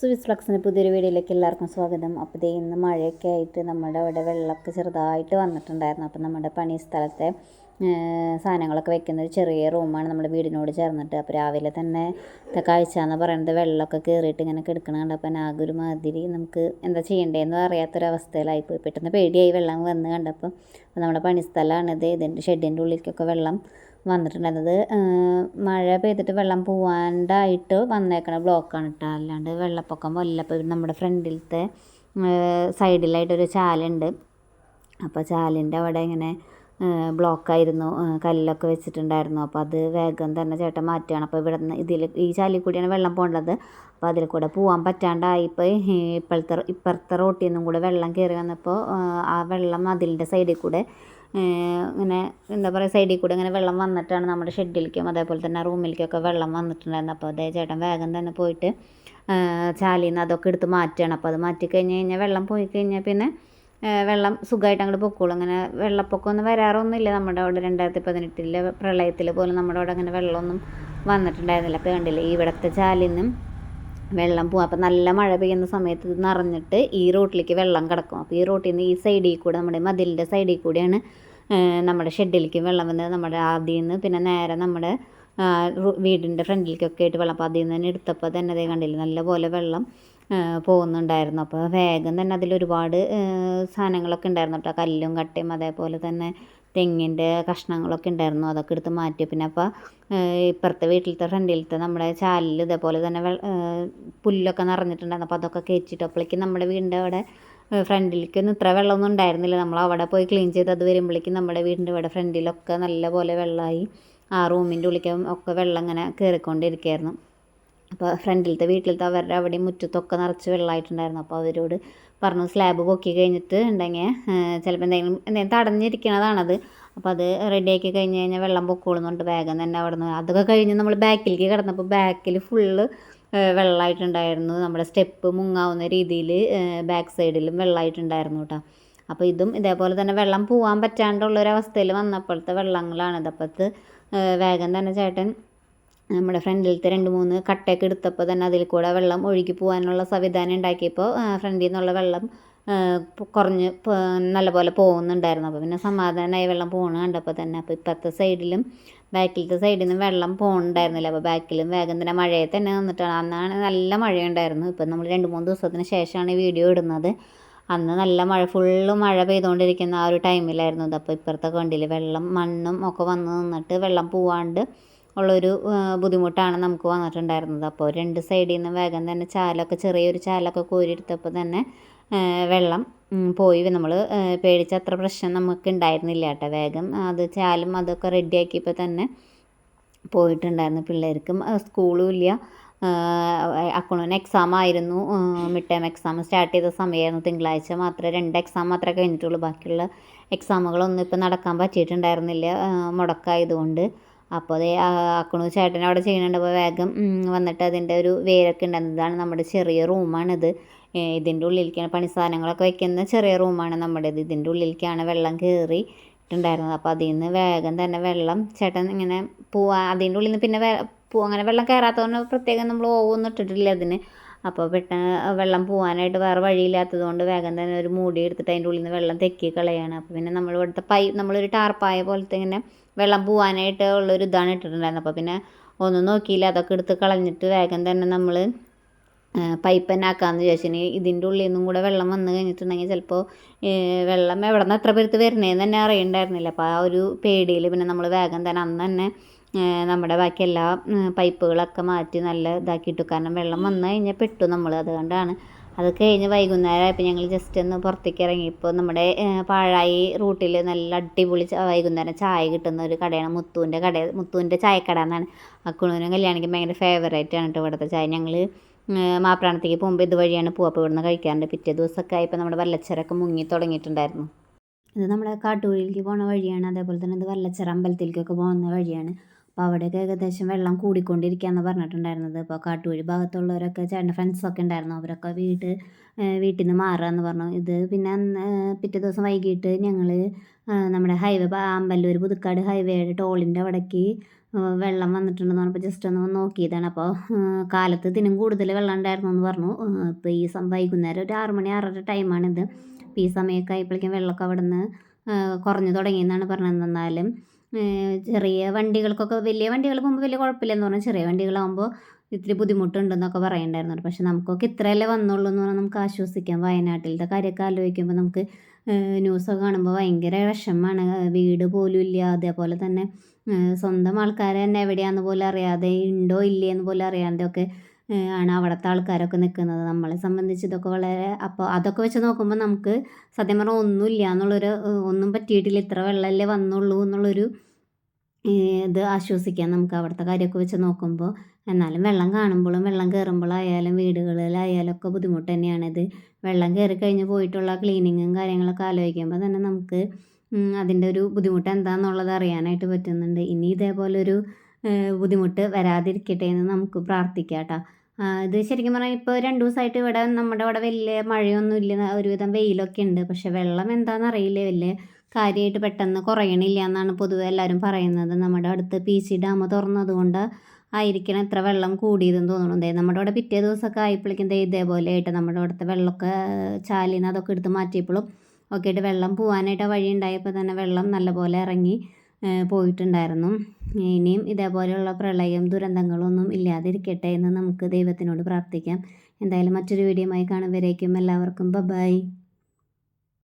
Swiss ഫ്ലക്സിന് പുതിയൊരു വീഡിയോയിലേക്ക് എല്ലാവർക്കും സ്വാഗതം. അപ്പോൾ ദേ ഇന്ന് മഴയൊക്കെ ആയിട്ട് നമ്മുടെ അവിടെ വെള്ളമൊക്കെ ചെറുതായിട്ട് വന്നിട്ടുണ്ടായിരുന്നു. അപ്പോൾ നമ്മുടെ പണി സ്ഥലത്തെ സാധനങ്ങളൊക്കെ വെക്കുന്ന ഒരു ചെറിയ റൂമാണ് നമ്മുടെ വീടിനോട് ചേർന്നിട്ട്. അപ്പോൾ രാവിലെ തന്നെ കാഴ്ച എന്ന് പറയുന്നത് വെള്ളമൊക്കെ കയറിയിട്ട് ഇങ്ങനെ കിടക്കണ കണ്ടപ്പോൾ ആകെ ഒരു മാതിരി നമുക്ക് എന്താ ചെയ്യേണ്ടതെന്ന് അറിയാത്തൊരവസ്ഥയിലായിപ്പോയി പെട്ടെന്ന് പേടിയായി വെള്ളം വന്ന് കണ്ടപ്പോൾ നമ്മുടെ പണിസ്ഥലമാണിത് ഇതിന്റെ ഷെഡിന്റെ ഉള്ളിലേക്കൊക്കെ വെള്ളം വന്നിട്ടുണ്ടായിരുന്നത്. മഴ പെയ്തിട്ട് വെള്ളം പോവാണ്ടായിട്ട് വന്നേക്കണ ബ്ലോക്കാണ് കേട്ടോ അല്ലാണ്ട് വെള്ളപ്പൊക്കം വല്ലപ്പോൾ നമ്മുടെ ഫ്രണ്ടിലത്തെ സൈഡിലായിട്ടൊരു ചാലുണ്ട്. അപ്പോൾ ചാലിന്റെ അവിടെ ഇങ്ങനെ ബ്ലോക്കായിരുന്നു. കല്ലൊക്കെ വെച്ചിട്ടുണ്ടായിരുന്നു. അപ്പോൾ അത് വേഗം തന്നെ ചേട്ടൻ മാറ്റുകയാണ്. അപ്പോൾ ഇവിടെ നിന്ന് ഇതിൽ ഈ ചാലിൽ കൂടിയാണ് വെള്ളം പോകേണ്ടത്. അപ്പോൾ അതിൽ കൂടെ പോകാൻ പറ്റാണ്ടായിപ്പോൾ ഇപ്പോഴത്തെ ഇപ്പുറത്തെ റോട്ടിൽ നിന്നും കൂടെ വെള്ളം കയറി വന്നപ്പോൾ ആ വെള്ളം അതിലിന്റെ സൈഡിൽ കൂടെ ഇങ്ങനെ എന്താ പറയുക സൈഡിൽ കൂടെ ഇങ്ങനെ വെള്ളം വന്നിട്ടാണ് നമ്മുടെ ഷെഡിലേക്കും അതേപോലെ തന്നെ റൂമിലേക്കൊക്കെ വെള്ളം വന്നിട്ടുണ്ടായിരുന്നു അപ്പോൾ അതേ ചേട്ടൻ വേഗം തന്നെ പോയിട്ട് ചാലിൽ നിന്ന് അതൊക്കെ എടുത്ത് മാറ്റുകയാണ്. അപ്പോൾ അത് മാറ്റി കഴിഞ്ഞ് കഴിഞ്ഞാൽ വെള്ളം പോയി കഴിഞ്ഞാൽ പിന്നെ വെള്ളം സുഖമായിട്ട് അങ്ങോട്ട് പൊക്കോളും. അങ്ങനെ വെള്ളപ്പൊക്കമൊന്നും വരാറൊന്നുമില്ല. നമ്മുടെ അവിടെ രണ്ടായിരത്തി പതിനെട്ടിലെ പ്രളയത്തിൽ പോലും നമ്മുടെ അവിടെ അങ്ങനെ വെള്ളമൊന്നും വന്നിട്ടുണ്ടായിരുന്നില്ല. അപ്പോൾ കണ്ടില്ലേ ഇവിടുത്തെ ചാലിൽ നിന്നും വെള്ളം പോകും അപ്പോൾ നല്ല മഴ പെയ്യുന്ന സമയത്ത് ഇത് നിറഞ്ഞിട്ട് ഈ റോട്ടിലേക്ക് വെള്ളം കിടക്കും. അപ്പോൾ ഈ റോട്ടിൽ നിന്ന് ഈ സൈഡിൽ കൂടെ നമ്മുടെ മതിലിന്റെ സൈഡിൽ കൂടെയാണ് നമ്മുടെ ഷെഡിലേക്ക് വെള്ളം വന്നത്. നമ്മുടെ ആദ്യം നിന്ന് പിന്നെ നേരെ നമ്മുടെ വീടിന്റെ ഫ്രണ്ടിലേക്കൊക്കെ ആയിട്ട് വെള്ളം. അപ്പോൾ അതിൽ നിന്ന് തന്നെ എടുത്തപ്പോൾ തന്നെ അതേ കണ്ടില്ല നല്ലപോലെ വെള്ളം പോകുന്നുണ്ടായിരുന്നു. അപ്പോൾ വേഗം തന്നെ അതിൽ ഒരുപാട് സാധനങ്ങളൊക്കെ ഉണ്ടായിരുന്നു കേട്ടോ. കല്ലും കട്ടയും അതേപോലെ തന്നെ തെങ്ങിന്റെ കഷ്ണങ്ങളൊക്കെ ഉണ്ടായിരുന്നു അതൊക്കെ എടുത്ത് മാറ്റി. പിന്നെ അപ്പോൾ ഇപ്പുറത്തെ വീട്ടിലത്തെ ഫ്രണ്ടിലത്തെ നമ്മുടെ ചാലിൽ ഇതേപോലെ തന്നെ പുല്ലൊക്കെ നിറഞ്ഞിട്ടുണ്ടായിരുന്നു. അപ്പോൾ അതൊക്കെ കയറ്റിയിട്ട് അപ്പോഴേക്കും നമ്മുടെ വീടിന്റെ അവിടെ ഫ്രണ്ടിലേക്കൊന്നും ഇത്ര വെള്ളമൊന്നും ഉണ്ടായിരുന്നില്ല. നമ്മൾ അവിടെ പോയി ക്ലീൻ ചെയ്ത് അത് വരുമ്പോഴേക്കും നമ്മുടെ വീടിന്റെ ഇവിടെ ഫ്രണ്ടിലൊക്കെ നല്ലപോലെ വെള്ളമായി ആ റൂമിന്റെ ഉള്ളിലേക്കും ഒക്കെ വെള്ളം ഇങ്ങനെ കയറിക്കൊണ്ടിരിക്കുകയായിരുന്നു. അപ്പോൾ ഫ്രണ്ടിലത്തെ വീട്ടിലത്തെ അവരുടെ അവിടെയും മുറ്റത്തൊക്കെ നിറച്ച് വെള്ളമായിട്ടുണ്ടായിരുന്നു. അപ്പോൾ അവരോട് പറഞ്ഞു സ്ലാബ് പൊക്കി കഴിഞ്ഞിട്ട് ഉണ്ടെങ്കിൽ ചിലപ്പോൾ എന്തെങ്കിലും എന്തെങ്കിലും തടഞ്ഞിരിക്കണതാണത്. അപ്പോൾ അത് റെഡിയാക്കി കഴിഞ്ഞ് കഴിഞ്ഞാൽ വെള്ളം പൊക്കോളുന്നുണ്ട് വേഗം തന്നെ അവിടെ നിന്ന് അതൊക്കെ കഴിഞ്ഞ് നമ്മൾ ബാക്കിലേക്ക് കിടന്നപ്പോൾ ബാക്കിൽ ഫുള്ള് വെള്ളമായിട്ടുണ്ടായിരുന്നു നമ്മുടെ സ്റ്റെപ്പ് മുങ്ങാവുന്ന രീതിയിൽ ബാക്ക് സൈഡിലും വെള്ളമായിട്ടുണ്ടായിരുന്നു കേട്ടോ അപ്പോൾ ഇതും ഇതേപോലെ തന്നെ വെള്ളം പോകാൻ പറ്റാണ്ടുള്ളൊരവസ്ഥയിൽ വന്നപ്പോഴത്തെ വെള്ളങ്ങളാണിത്. അപ്പോഴത്തെ വേഗം തന്നെ ചേട്ടൻ നമ്മുടെ ഫ്രണ്ടിലത്തെ രണ്ട് മൂന്ന് കട്ടയൊക്കെ എടുത്തപ്പോൾ തന്നെ അതിൽ കൂടെ വെള്ളം ഒഴുകി പോകാനുള്ള സംവിധാനം ഉണ്ടാക്കിയപ്പോൾ ഫ്രണ്ടിൽ നിന്നുള്ള വെള്ളം കുറഞ്ഞ് നല്ലപോലെ പോകുന്നുണ്ടായിരുന്നു. അപ്പോൾ പിന്നെ സമാധാനമായി വെള്ളം പോകണ കണ്ടപ്പോൾ തന്നെ. അപ്പോൾ ഇപ്പുറത്തെ സൈഡിലും ബാക്കിലത്തെ സൈഡിൽ നിന്നും വെള്ളം പോകുന്നുണ്ടായിരുന്നില്ല അപ്പോൾ ബാക്കിലും വേഗം തന്നെ മഴയെ തന്നെ നിന്നിട്ടാണ്. അന്നാണ് നല്ല മഴയുണ്ടായിരുന്നു. ഇപ്പം നമ്മൾ രണ്ട് മൂന്ന് ദിവസത്തിന് ശേഷമാണ് വീഡിയോ ഇടുന്നത്. അന്ന് നല്ല മഴ ഫുള്ള് മഴ പെയ്തുകൊണ്ടിരിക്കുന്ന ആ ഒരു ടൈമിലായിരുന്നു ഇത്. അപ്പോൾ ഇപ്പുറത്തെ കണ്ടിൽ വെള്ളം മണ്ണും ഒക്കെ വന്ന് നിന്നിട്ട് വെള്ളം പോവാണ്ട് ഉള്ളൊരു ബുദ്ധിമുട്ടാണ് നമുക്ക് വന്നിട്ടുണ്ടായിരുന്നത്. അപ്പോൾ രണ്ട് സൈഡിൽ നിന്ന് വേഗം തന്നെ ചാലൊക്കെ ചെറിയൊരു ചാലൊക്കെ കോരിയെടുത്തപ്പോൾ തന്നെ വെള്ളം പോയി. നമ്മൾ പേടിച്ച അത്ര പ്രശ്നം നമുക്ക് ഉണ്ടായിരുന്നില്ല കേട്ടോ. വേഗം അത് ചാലും അതൊക്കെ റെഡിയാക്കിയപ്പോൾ തന്നെ പോയിട്ടുണ്ടായിരുന്നു പിള്ളേർക്കും. സ്കൂളും ഇല്ല. അക്കൗണ്ടിന് എക്സാം ആയിരുന്നു. മിഡ് ടേം എക്സാം സ്റ്റാർട്ട് ചെയ്ത സമയമായിരുന്നു. തിങ്കളാഴ്ച മാത്രമേ രണ്ട് എക്സാം മാത്രമേ കഴിഞ്ഞിട്ടുള്ളൂ. ബാക്കിയുള്ള എക്സാമുകളൊന്നും ഇപ്പം നടക്കാൻ പറ്റിയിട്ടുണ്ടായിരുന്നില്ല. മുടക്കായതുകൊണ്ട്. അപ്പോൾ അതേ അക്കണു ചേട്ടൻ അവിടെ ചെയ്യുന്നുണ്ട്. അപ്പോൾ വേഗം വന്നിട്ട് അതിന്റെ ഒരു വേരൊക്കെ ഉണ്ടായിരുന്നു ഇതാണ് നമ്മുടെ ചെറിയ റൂമാണിത്. ഇതിന്റെ ഉള്ളിലേക്കാണ് പണി സാധനങ്ങളൊക്കെ വയ്ക്കുന്ന ചെറിയ റൂമാണ് നമ്മുടേത്. ഇതിന്റെ ഉള്ളിലേക്കാണ് വെള്ളം കയറി ഇട്ടുണ്ടായിരുന്നത്. അപ്പോൾ അതിൽ നിന്ന് വേഗം തന്നെ വെള്ളം ചേട്ടൻ ഇങ്ങനെ പോവാ. അതിന്റെ ഉള്ളിൽ നിന്ന് പിന്നെ അങ്ങനെ വെള്ളം കയറാത്തതുകൊണ്ട് പ്രത്യേകം നമ്മൾ ഓവൊന്നും ഇട്ടിട്ടില്ല അതിന്. അപ്പോൾ പെട്ടെന്ന് വെള്ളം പോകാനായിട്ട് വേറെ വഴിയില്ലാത്തത് കൊണ്ട് വേഗം തന്നെ ഒരു മൂടി എടുത്തിട്ട് അതിന്റെ ഉള്ളിൽ നിന്ന് വെള്ളം തെക്കി കളയാണ്. അപ്പോൾ പിന്നെ നമ്മൾ ഇവിടുത്തെ പൈ നമ്മളൊരു ടാർപ്പായ പോലത്തെ ഇങ്ങനെ വെള്ളം പോവാനായിട്ട് ഉള്ളൊരു ഇതാണ് ഇട്ടിട്ടുണ്ടായിരുന്നത്. അപ്പോൾ പിന്നെ ഒന്നും നോക്കിയില്ല. അതൊക്കെ എടുത്ത് കളഞ്ഞിട്ട് വേഗം തന്നെ നമ്മൾ പൈപ്പ് തന്നെ ആക്കാമെന്ന് വിചാരിച്ചു ഇതിന്റെ ഉള്ളിൽ നിന്നും കൂടെ വെള്ളം വന്ന് കഴിഞ്ഞിട്ടുണ്ടെങ്കിൽ ചിലപ്പോൾ വെള്ളം എവിടെ നിന്ന് എത്ര പേർക്ക് വരുന്നതെന്ന് തന്നെ അറിയണ്ടായിരുന്നില്ല. അപ്പോൾ ആ ഒരു പേടിയിൽ പിന്നെ നമ്മൾ വേഗം തന്നെ അന്ന് തന്നെ നമ്മുടെ ബാക്കി എല്ലാ പൈപ്പുകളൊക്കെ മാറ്റി നല്ല ഇതാക്കിയിട്ടു. കാരണം വെള്ളം വന്നു കഴിഞ്ഞാൽ പെട്ടു നമ്മൾ അതുകൊണ്ടാണ് അത് കഴിഞ്ഞ് വൈകുന്നേരമായപ്പോൾ ഞങ്ങൾ ജസ്റ്റ് ഒന്ന് പുറത്തേക്ക് ഇറങ്ങി. ഇറങ്ങിയപ്പോൾ നമ്മുടെ പാഴായി റൂട്ടിൽ നല്ല അടിപൊളി വൈകുന്നേരം ചായ കിട്ടുന്ന ഒരു കടയാണ് മുത്തുവിന്റെ കട. മുത്തുവിന്റെ ചായക്കട എന്നാണ്. അക്കുണൂനും കല്യാണിക്കും ഭയങ്കര ഫേവറേറ്റ് ആണ് കേട്ടോ ഇവിടുത്തെ ചായ. ഞങ്ങൾ മാപ്രാണത്തേക്ക് പോകുമ്പോൾ ഇതുവഴിയാണ് പോവുക അപ്പോൾ ഇവിടുന്ന് കഴിക്കാറുണ്ട്. പിറ്റേ ദിവസമൊക്കെ ആയപ്പോൾ നമ്മുടെ വല്ലച്ചരൊക്കെ മുങ്ങി തുടങ്ങിയിട്ടുണ്ടായിരുന്നു. ഇത് നമ്മുടെ കാട്ടുകുഴിയിലേക്ക് പോകുന്ന വഴിയാണ്. അതേപോലെ തന്നെ ഇത് വല്ലച്ചര അമ്പലത്തിലേക്കൊക്കെ പോകുന്ന വഴിയാണ്. അപ്പോൾ അവിടെയൊക്കെ ഏകദേശം വെള്ളം കൂടിക്കൊണ്ടിരിക്കുകയെന്ന് പറഞ്ഞിട്ടുണ്ടായിരുന്നത്. അപ്പോൾ കാട്ടുവഴി ഭാഗത്തുള്ളവരൊക്കെ ചേട്ടന്റെ ഫ്രണ്ട്സൊക്കെ ഉണ്ടായിരുന്നു. അവരൊക്കെ വീട്ട് വീട്ടിൽ നിന്ന് മാറുകയെന്ന് പറഞ്ഞു. ഇത് പിന്നെ പിറ്റേ ദിവസം വൈകിട്ട് ഞങ്ങൾ നമ്മുടെ ഹൈവേ അമ്പല്ലൂർ പുതുക്കാട് ഹൈവേയുടെ ടോളിന്റെ അവിടേക്ക് വെള്ളം വന്നിട്ടുണ്ടെന്ന് പറഞ്ഞപ്പോൾ ജസ്റ്റ് ഒന്ന് നോക്കിയതാണ്. അപ്പോൾ കാലത്ത് ഇതിനും കൂടുതൽ വെള്ളം ഉണ്ടായിരുന്നു എന്ന് പറഞ്ഞു ഇപ്പോൾ ഈ വൈകുന്നേരം ഒരു ആറ് മണി ആറര ടൈമാണിത്. അപ്പോൾ ഈ സമയമൊക്കെ ആയപ്പോഴേക്കും വെള്ളമൊക്കെ അവിടെ നിന്ന് കുറഞ്ഞു തുടങ്ങിയെന്നാണ് പറഞ്ഞത്. എന്നാലും ചെറിയ വണ്ടികൾക്കൊക്കെ വലിയ വണ്ടികൾ പോകുമ്പോൾ വലിയ കുഴപ്പമില്ലെന്ന് പറഞ്ഞാൽ ചെറിയ വണ്ടികളാകുമ്പോൾ ഇത്തിരി ബുദ്ധിമുട്ടുണ്ടെന്നൊക്കെ പറയുന്നുണ്ടായിരുന്നു പക്ഷെ നമുക്കൊക്കെ ഇത്രയല്ലേ വന്നുള്ളൂ എന്ന് പറഞ്ഞാൽ നമുക്ക് ആശ്വസിക്കാം. വയനാട്ടിലത്തെ കാര്യമൊക്കെ ആലോചിക്കുമ്പോൾ നമുക്ക് ന്യൂസൊക്കെ കാണുമ്പോൾ ഭയങ്കര വിഷമമാണ് വീട് പോലും ഇല്ല. അതേപോലെ തന്നെ സ്വന്തം ആൾക്കാരെ തന്നെ എവിടെയാണെന്ന് പോലും അറിയാതെ ഉണ്ടോ ഇല്ലേ എന്ന് പോലും അറിയാതെ ഒക്കെ ആണ് അവിടുത്തെ ആൾക്കാരൊക്കെ നിൽക്കുന്നത് നമ്മളെ സംബന്ധിച്ച് ഇതൊക്കെ വളരെ അപ്പോൾ അതൊക്കെ വെച്ച് നോക്കുമ്പോൾ നമുക്ക് സത്യം പറഞ്ഞാൽ ഒന്നുമില്ല എന്നുള്ളൊരു ഒന്നും പറ്റിയിട്ടില്ല. ഇത്ര വെള്ളമല്ലേ വന്നുള്ളൂ എന്നുള്ളൊരു ഇത് ആശ്വസിക്കാം നമുക്ക് അവിടുത്തെ കാര്യമൊക്കെ വെച്ച് നോക്കുമ്പോൾ എന്നാലും വെള്ളം കാണുമ്പോഴും വെള്ളം കയറുമ്പോഴായാലും വീടുകളിലായാലും ഒക്കെ ബുദ്ധിമുട്ട് തന്നെയാണിത് വെള്ളം കയറി കഴിഞ്ഞ് പോയിട്ടുള്ള ക്ലീനിങ്ങും കാര്യങ്ങളൊക്കെ ആലോചിക്കുമ്പോൾ തന്നെ നമുക്ക് അതിന്റെ ഒരു ബുദ്ധിമുട്ട് എന്താണെന്നുള്ളത് അറിയാനായിട്ട് പറ്റുന്നുണ്ട്. ഇനി ഇതേപോലൊരു ബുദ്ധിമുട്ട് വരാതിരിക്കട്ടെ എന്ന് നമുക്ക് പ്രാർത്ഥിക്കാം കേട്ടോ. ഇത് ശരിക്കും പറഞ്ഞാൽ ഇപ്പോൾ രണ്ട് ദിവസമായിട്ട് ഇവിടെ നമ്മുടെ ഇവിടെ വലിയ മഴയൊന്നും ഇല്ല ഒരുവിധം വെയിലൊക്കെ ഉണ്ട് പക്ഷെ വെള്ളം എന്താണെന്ന് അറിയില്ല. വലിയ കാര്യമായിട്ട് പെട്ടെന്ന് കുറയണില്ല എന്നാണ് പൊതുവെ എല്ലാവരും പറയുന്നത്. നമ്മുടെ അടുത്ത് പി സി ഡാം തുറന്നതുകൊണ്ട് ആയിരിക്കണം ഇത്ര വെള്ളം കൂടിയതെന്ന് തോന്നുന്നു. ദേ നമ്മുടെ ഇവിടെ പിറ്റേ ദിവസമൊക്കെ ആയപ്പോഴേക്കും ദേ ഇതേപോലെ ആയിട്ട് നമ്മുടെ അവിടുത്തെ വെള്ളമൊക്കെ ചാലിൽ നിന്ന് അതൊക്കെ എടുത്ത് മാറ്റിയപ്പോഴും ഒക്കെ ആയിട്ട് വെള്ളം പോകാനായിട്ട് വഴി ഉണ്ടായപ്പോൾ തന്നെ വെള്ളം നല്ലപോലെ ഇറങ്ങി പോയിട്ടുണ്ടായിരുന്നു. ഇനിയും ഇതേപോലെയുള്ള പ്രളയം ദുരന്തങ്ങളൊന്നും ഇല്ലാതിരിക്കട്ടെ എന്ന് നമുക്ക് ദൈവത്തിനോട് പ്രാർത്ഥിക്കാം. എന്തായാലും മറ്റൊരു വീഡിയോയുമായി കാണുമ്പോഴേക്കും എല്ലാവർക്കും ബൈ